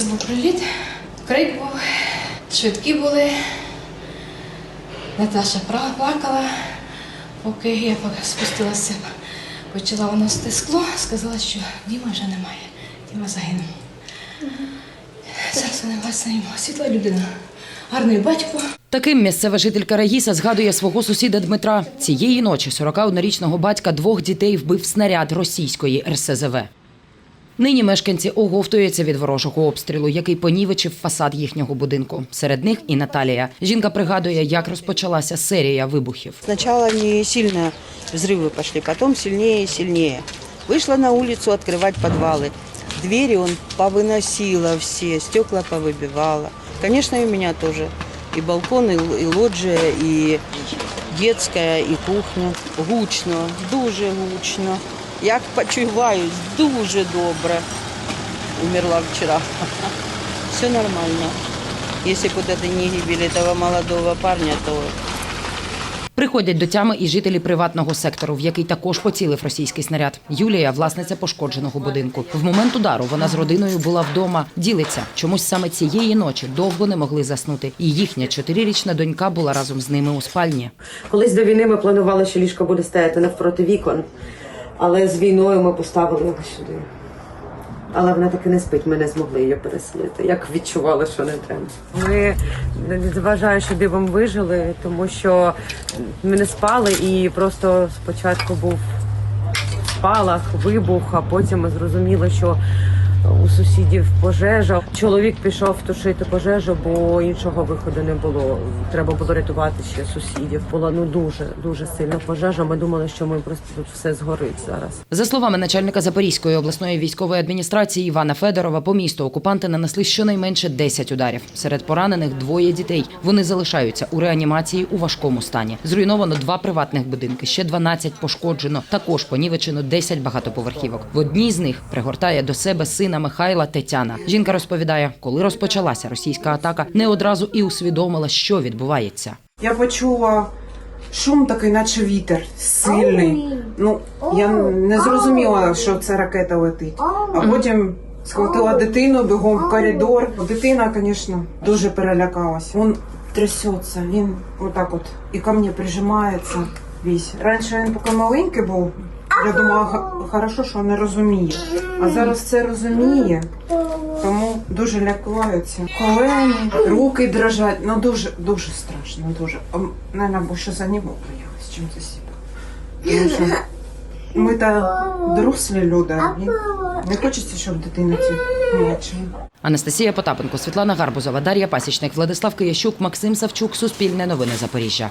Це був приліт, крик був, швидкі були. Наташа плакала, поки я спустилася, почала виносити скло, сказала, що Діма вже немає. Діма загинув. Зараз вона власне йому світла людина, гарний батько. Таким місцева жителька Раїса згадує свого сусіда Дмитра. Цієї ночі 41-річного батька двох дітей вбив снаряд російської РСЗВ. Нині мешканці оговтуються від ворожого обстрілу, який понівечив фасад їхнього будинку. Серед них і Наталія. Жінка пригадує, як розпочалася серія вибухів. Сначала не сильно взрывы пошли, потом сильнее и сильнее. Вышла на улицу открывать подвалы. Двери он повыносила все, стекла повыбивала. Конечно, и у меня тоже. И балкон, и, л- и лоджия, и детская, и кухня. Гучно, дуже гучно. Як почуваюсь, дуже добре. Умерла вчера. Все нормально. Если бы вот это не гибель этого молодого парня, то Приходять до тями і жителі приватного сектору, в який також поцілив російський снаряд. Юлія, власниця пошкодженого будинку. В момент удару вона з родиною була вдома. Ділиться, чомусь саме цієї ночі довго не могли заснути. І їхня чотирирічна донька була разом з ними у спальні. Колись до війни ми планували, що ліжко буде стояти навпроти вікон, але з війною ми поставили його сюди. Але вона таки не спить, ми не змогли її переселити. Як відчували, що не треба. Ми вважаю, що дивом вижили, тому що ми не спали і просто спочатку був спалах, вибух, а потім ми зрозуміли, що у сусідів пожежа. Чоловік пішов тушити пожежу, бо іншого виходу не було. Треба було рятувати ще сусідів. Була ну дуже дуже сильна пожежа. Ми думали, що ми просто тут все згорить зараз. За словами начальника Запорізької обласної військової адміністрації Івана Федорова, по місту окупанти нанесли щонайменше 10 ударів. Серед поранених двоє дітей. Вони залишаються у реанімації у важкому стані. Зруйновано два приватних будинки, ще 12 пошкоджено. Також понівечено 10 багатоповерхівок. В одній з них пригортає до себе сина Михайла Тетяна. Жінка розповідає, коли розпочалася російська атака, не одразу і усвідомила, що відбувається. Я почула шум такий, наче вітер, сильний. Ну, я не зрозуміла, що це ракета летить. А потім схватила дитину бігом в коридор. Дитина, звісно, дуже перелякалась. Він трясеться, він отак от і ко мені прижимається весь. Раніше він поки маленький був. Я думала, хорошо, що не розуміє. А зараз це розуміє, тому дуже лякаються. Колені, руки дрожать. Ну дуже, дуже страшно, дуже. М, бо що за нього боялась, чим за себе. Ми та дорослі люди, не хочеться, щоб дитина це бачила. Анастасія Потапенко, Світлана Гарбузова, Дар'я Пасічник, Владислав Киящук, Максим Савчук, Суспільне новини Запоріжжя.